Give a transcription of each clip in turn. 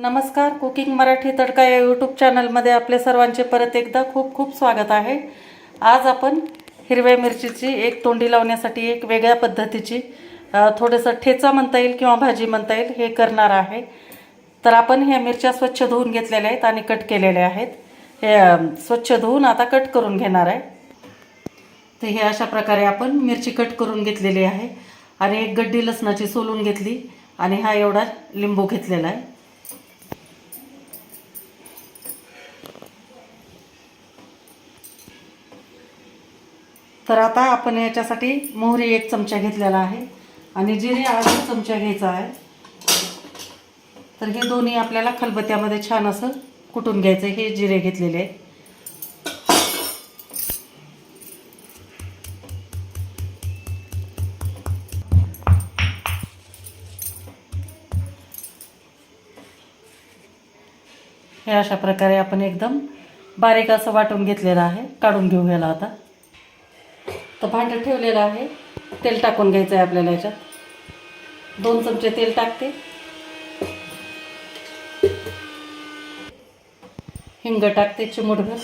नमस्कार कुकिंग मराठी तडका या यूट्यूब चॅनलमध्ये आपले सर्वांचे परत एकदा खूप खूप स्वागत आहे. आज आपण हिरव्या मिरचीची एक तोंडी लावण्यासाठी एक वेगळ्या पद्धतीची थोडंसं ठेचा म्हणता येईल किंवा भाजी म्हणता येईल हे करणार आहे. तर आपण ह्या मिरच्या स्वच्छ धुवून घेतलेल्या आहेत आणि कट केलेल्या आहेत. हे स्वच्छ धुवून आता कट करून घेणार आहे. तर हे अशा प्रकारे आपण मिरची कट करून घेतलेली आहे. आणि एक गड्डी लसणाची सोलून घेतली आणि हा एवढा लिंबू घेतलेला आहे. तर आता आपण याच्यासाठी मोहरी एक चमचा घेतलेला आहे आणि जिरे अर्धा चमचा घ्यायचा आहे. तर हे दोन्ही आपल्याला खलबत्त्यामध्ये छान असं कुटून घ्यायचं हे जिरे घेतलेले आहे हे अशा प्रकारे आपण एकदम बारीक असं वाटून घेतलेलं आहे. काढून घेऊ घ्यायला आता. तर भांडं ठेवलेलं आहे. तेल टाकून घ्यायचं आहे आपल्याला याच्यात. दोन चमचे तेल टाकते. हिंग टाकते चिमूटभर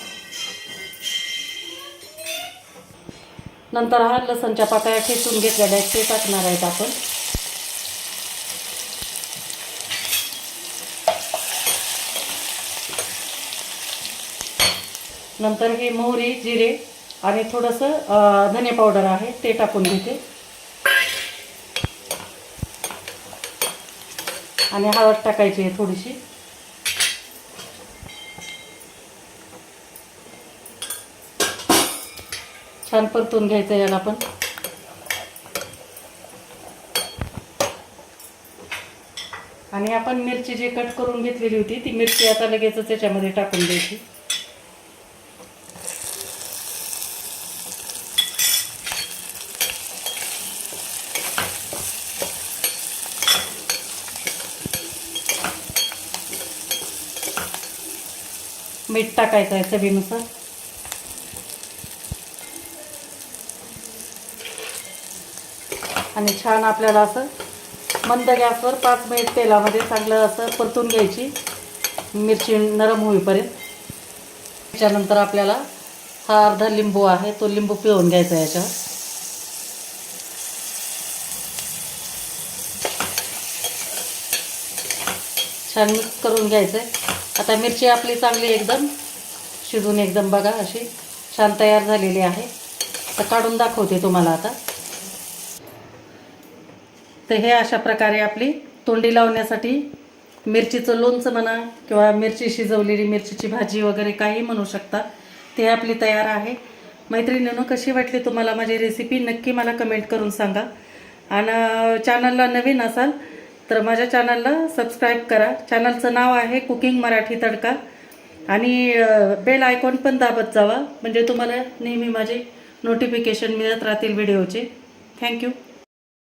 नंतर हा लसणच्या पाकळ्या ठेचून घेतलेल्या आहेत ते टाकणार आहेत आपण. नंतर हे मोहरी जिरे आणि थोडंसं धने पावडर आहे ते टाकून घेते आणि हळद टाकायची आहे थोडीशी. छान परतून घ्यायचं याला पण. आणि आपण मिरची जी कट करून घेतलेली होती ती मिरची आता लगेचच त्याच्यामध्ये टाकून द्यायची. मीठ टाकायचं आहे चवीनुसार. आणि छान आपल्याला असं मंद गॅसवर पाच मिनिट तेलामध्ये चांगलं असं परतून घ्यायची. मिरची नरम होईपर्यंत. त्याच्यानंतर आपल्याला हा अर्धा लिंबू आहे तो लिंबू पिळून घ्यायचा याच्यावर. छान मिक्स करून घ्यायचं आहे आता मिरची आपली चांगली एकदम शिजून एकदम बघा अशी छान तयार झालेली आहे. तर काढून दाखवते तुम्हाला आता. तर हे अशा प्रकारे आपली तोंडी लावण्यासाठी मिरचीचं लोणचं म्हणा किंवा मिरची शिजवलेली मिरचीची भाजी वगैरे काही म्हणू शकता. ते आपली तयार आहे. मैत्रिणीनं कशी वाटली तुम्हाला माझी रेसिपी नक्की मला कमेंट करून सांगा. आणि चॅनलला नवीन असाल तर माझ्या चॅनलला सबस्क्राईब करा. चॅनलचं नाव आहे कुकिंग मराठी तडका. आणि बेल आयकॉन पण दाबत जावा. म्हणजे तुम्हाला नेहमी माझे नोटिफिकेशन मिळत राहतील व्हिडिओचे थँक्यू